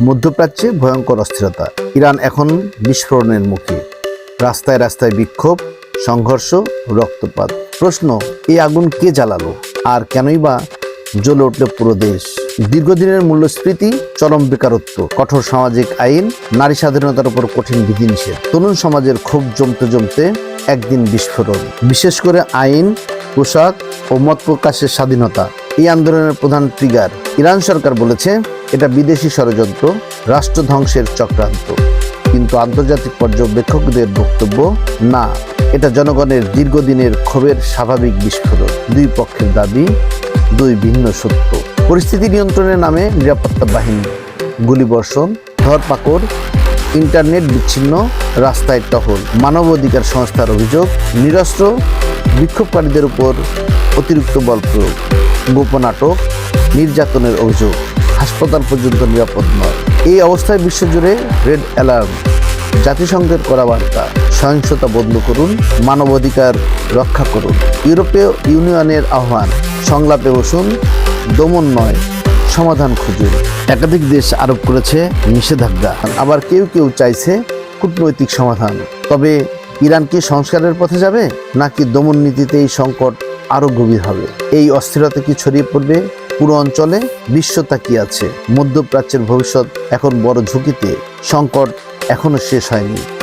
মধ্যপ্রাচ্যে ভয়ঙ্কর অস্থিরতা। ইরান এখন বিস্ফোরণের মুখে। রাস্তায় রাস্তায় বিক্ষোভ, সংঘর্ষ, রক্তপাত। প্রশ্ন, এই আগুন কে জ্বালালো? আর কেনই বা জ্বলে উঠল পুরো দেশ? দীর্ঘদিনের মূল্যস্ফীতি, চরম বেকারত্ব, কঠোর সামাজিক আইন, নারী স্বাধীনতার উপর কঠিন বিধিনিষেধ। তরুণ সমাজের ক্ষোভ জমতে জমতে একদিন বিস্ফোরণ। বিশেষ করে আইন, পোশাক ও মত প্রকাশের স্বাধীনতা। এই আন্দোলনের প্রধান ট্রিগার ইরান সরকার বলেছে এটা বিদেশি ষড়যন্ত্র, রাষ্ট্র ধ্বংসের চক্রান্ত। কিন্তু আন্তর্জাতিক পর্যবেক্ষকদের বক্তব্য, না, এটা জনগণের দীর্ঘদিনের ক্ষোভের স্বাভাবিক বিস্ফোরণ। দুই পক্ষের দাবি, দুই ভিন্ন সত্য। পরিস্থিতি নিয়ন্ত্রণের নামে নিরাপত্তা বাহিনী, গুলিবর্ষণ, ধরপাকড়, ইন্টারনেট বিচ্ছিন্ন, রাস্তায় টহল, মানবাধিকার সংস্থার অভিযোগ, নিরস্ত্র, বিক্ষোভকারীদের উপর অতিরিক্ত বল প্রয়োগ, গোপন আটক, নির্যাতনের অভিযোগ। হাসপাতাল পর্যন্ত নিরাপদ নয়। এই অবস্থায় বিশ্বজুড়ে রেড অ্যালার্ম। জাতিসংঘের করা বার্তা, সহিংসতা বন্ধ করুন, মানবাধিকার রক্ষা করুন। ইউরোপীয় ইউনিয়নের আহ্বান, সংলাপে বসুন, দমন নয়, সমাধান খুঁজুন। একাধিক দেশ আরোপ করেছে নিষেধাজ্ঞা। আবার কেউ কেউ চাইছে কূটনৈতিক সমাধান। তবে ইরান কি সংস্কারের পথে যাবে, নাকি দমন নীতিতে এই সংকট আরও গভীর হবে? এই অস্থিরতা কি ছড়িয়ে পড়বে? পুরো অঞ্চলে বিশ্ব তাকিয়ে আছে। মধ্যপ্রাচ্যের ভবিষ্যৎ এখন বড় ঝুঁকিতে। সংকট এখনও শেষ হয়নি।